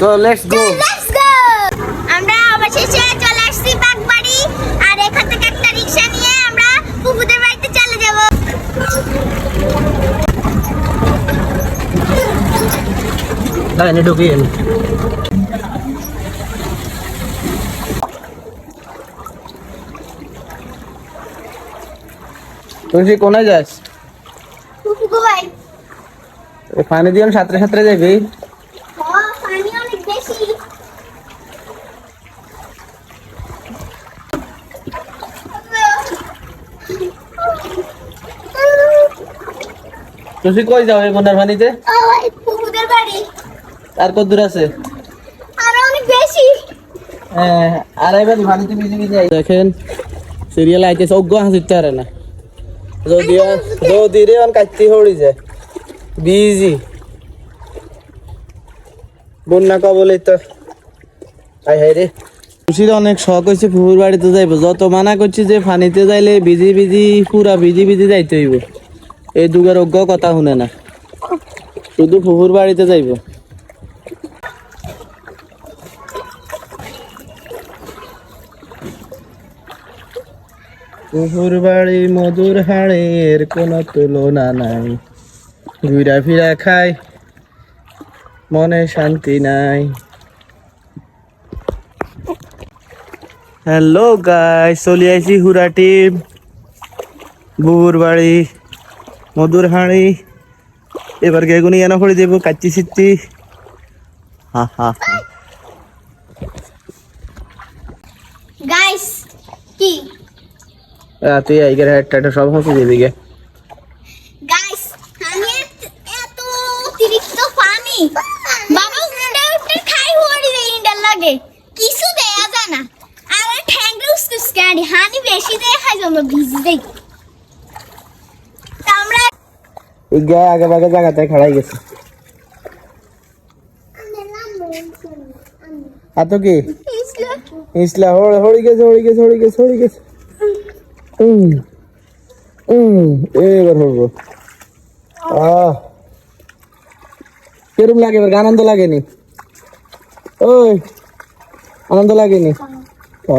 তো let's go Let's go! আমরা অবশেষে চলে আসছি বাগবাড়ি আর এখান থেকে একটা রিক্সা নিয়ে আমরা পুকুদের বাড়িতে চলে যাব। দাঁড়ান ঢুকি তুই কোনায় যাস? পানি দিয়ে সাঁতরে সাঁতরে যাবি ও পানি অনেক বেশি তুই কই যাও এই বন্যার পানিতে? বাড়ি। আর কত দূর আছে? আর অনেক বেশি। হ্যাঁ আর এবার পানিতে ভিজে ভিজে দেখেন সিরিয়াল আইতেছে অজ্ঞ হাসিতে পারে না। যদি যদি রে অন কাটতে হড়ি যায় বিজি। বন্যা কবলে তো। আই হাই রে। খুশির অনেক শখ হয়েছে ফুপুর বাড়িতে যাইব। যত মানা করছি যে পানিতে যাইলে বিজি বিজি পুরা বিজি বিজি যাইতে হইব। এই দুগের অজ্ঞ কথা শুনে না। শুধু ফুপুর বাড়িতে যাইব। পুকুর বাড়ি মধুর হাড়ের কোনো তুলনা নাই। ঘুরা ফিরা খাই মনে শান্তি নাই। হ্যালো গাই চলে আইছি হুরাটি বুবুর বাড়ি। মধুর হাঁড়ি এবার গেগুনি এনে করে দেবো কাচ্চি সিচ্চি। হা হা হা। গাইস কি? তুই আইগের হেডটা সব হসে দিবি গে। গাইস আমি এত- এত অতিরিক্ত পানি বাবা খাই হরি রে ইন্ডার লাগে। কিছু দেয়া যায় না। আর ঠ্যাং কানি হানি বেশি দেয় খাই জন্য ভিজি দেই তা আমরা ইগা আগে বাগে জায়গাতে খাড়াই গেছে। আর কি? ইসলা হড় হড়ি গেছে হড়ি গেছে হড়ি গেছে হড়ি গেছে। উম উম এবার হড়বো আহ। কিরম লাগে এবার? আনন্দ লাগেনি? ওই, আনন্দ লাগেনি? ও